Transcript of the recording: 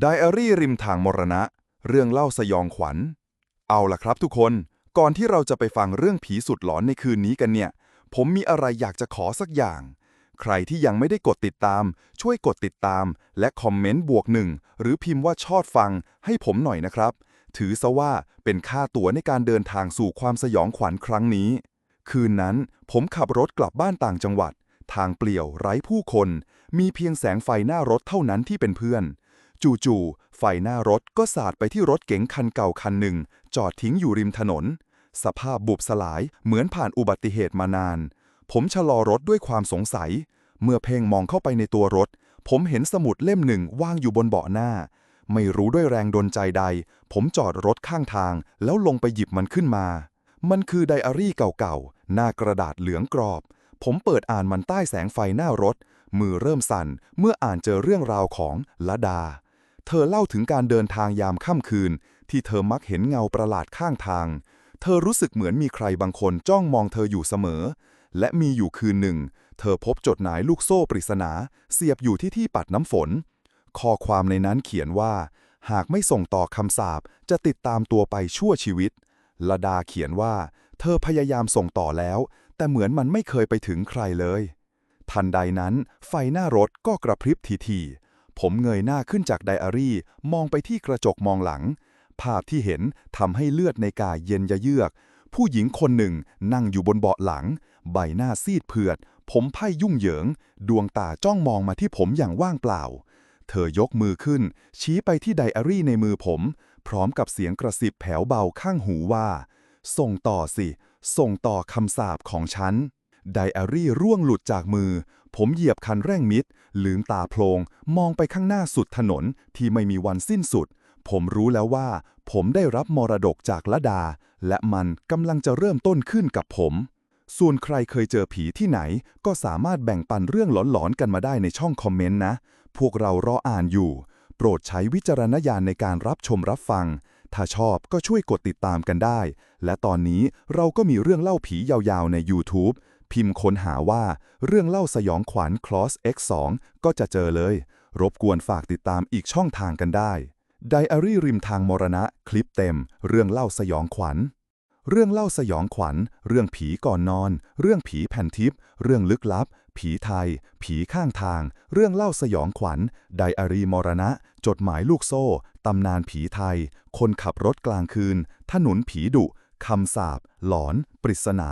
ไดอารี่ริมทางมรณะ เรื่องเล่าสยองขวัญ เอาล่ะครับทุกคน ก่อนที่เราจะไปฟังเรื่องผีสุดหลอนในคืนนี้กันเนี่ย ผมมีอะไรอยากจะขอสักอย่าง ใครที่ยังไม่ได้กดติดตาม ช่วยกดติดตาม และคอมเมนต์บวกหนึ่งหรือพิมพ์ว่าชอบฟังให้ผมหน่อยนะครับ ถือซะว่าเป็นค่าตั๋วในการเดินทางสู่ความสยองขวัญครั้งนี้ คืนนั้นผมขับรถกลับบ้านต่างจังหวัด ทางเปลี่ยวไร้ผู้คน มีเพียงแสงไฟหน้ารถเท่านั้นที่เป็นเพื่อน จู่ๆ ไฟหน้ารถก็สาดไปที่รถเก๋งคันเก่าคันหนึ่ง จอดทิ้งอยู่ริมถนน สภาพบุบสลายเหมือนผ่านอุบัติเหตุมานาน ผมชะลอรถด้วยความสงสัย เมื่อเพ่งมองเข้าไปในตัวรถ ผมเห็นสมุดเล่มหนึ่งว่างอยู่บนเบาะหน้า ไม่รู้ด้วยแรงดลใจใด ผมจอดรถข้างทาง แล้วลงไปหยิบมันขึ้นมา มันคือไดอารี่เก่าๆ หน้ากระดาษเหลืองกรอบ ผมเปิดอ่านมันใต้แสงไฟหน้ารถมือเริ่มสั่นเมื่ออ่านเจอเรื่องราวของละดา เธอเล่าถึงการเดินทางยามค่ำคืน ที่เธอมักเห็นเงาประหลาดข้างทาง เธอรู้สึกเหมือนมีใครบางคนจ้องมองเธออยู่เสมอ และมีอยู่คืนหนึ่ง เธอพบจดหมายลูกโซ่ปริศนา เสียบอยู่ที่ที่ปัดน้ำฝน ข้อความในนั้นเขียนว่า หากไม่ส่งต่อคำสาปจะติดตามตัวไปชั่วชีวิตละดาเขียนว่า เธอพยายามส่งต่อแล้ว แต่เหมือนมันไม่เคยไปถึงใครเลย ทันใดนั้น ไฟหน้ารถก็กระพริบทีๆ ผมเงยหน้าขึ้นจากไดอารี่ มองไปที่กระจกมองหลัง ภาพที่เห็นทำให้เลือดในกายเย็นยะเยือก ผู้หญิงคนหนึ่งนั่งอยู่บนเบาะหลัง ใบหน้าซีดเผือด ผมไพ่ยุ่งเหยิง ดวงตาจ้องมองมาที่ผมอย่างว่างเปล่า เธอยกมือขึ้น ชี้ไปที่ไดอารี่ในมือผม พร้อมกับเสียงกระซิบแผ่วเบาข้างหูว่า ส่งต่อสิ ส่งต่อคำสาปของฉัน ไดอารี่ร่วงหลุดจากมือ ผมเหยียบคันเร่งมิด ลืมตาโพลง มองไปข้างหน้าสุดถนนที่ไม่มีวันสิ้นสุด ผมรู้แล้วว่า ผมได้รับมรดกจากละดา และมันกำลังจะเริ่มต้นขึ้นกับผม ส่วนใครเคยเจอผีที่ไหน ก็สามารถแบ่งปันเรื่องหลอนๆกันมาได้ในช่องคอมเมนต์นะ พวกเรารออ่านอยู่ โปรดใช้วิจารณญาณในการรับชมรับฟังถ้าชอบก็ช่วยกดติดตามกันได้ และตอนนี้เราก็มีเรื่องเล่าผียาวๆใน YouTube พิมพ์ค้นหาว่าเรื่องเล่าสยองขวัญ Cross X2 ก็จะเจอเลย รบกวนฝากติดตามอีกช่องทางกันได้ ไดอารี่ริมทางมรณะ คลิปเต็ม เรื่องเล่าสยองขวัญ เรื่องเล่าสยองขวัญ เรื่องผีก่อนนอน เรื่องผีแผ่นทิพย์เรื่องลึกลับ ผีไทย ผีข้างทาง เรื่องเล่าสยองขวัญ ไดอารี่มรณะ จดหมายลูกโซ่ ตำนานผีไทย คนขับรถกลางคืน ถนนผีดุคำสาปหลอน ปริศนา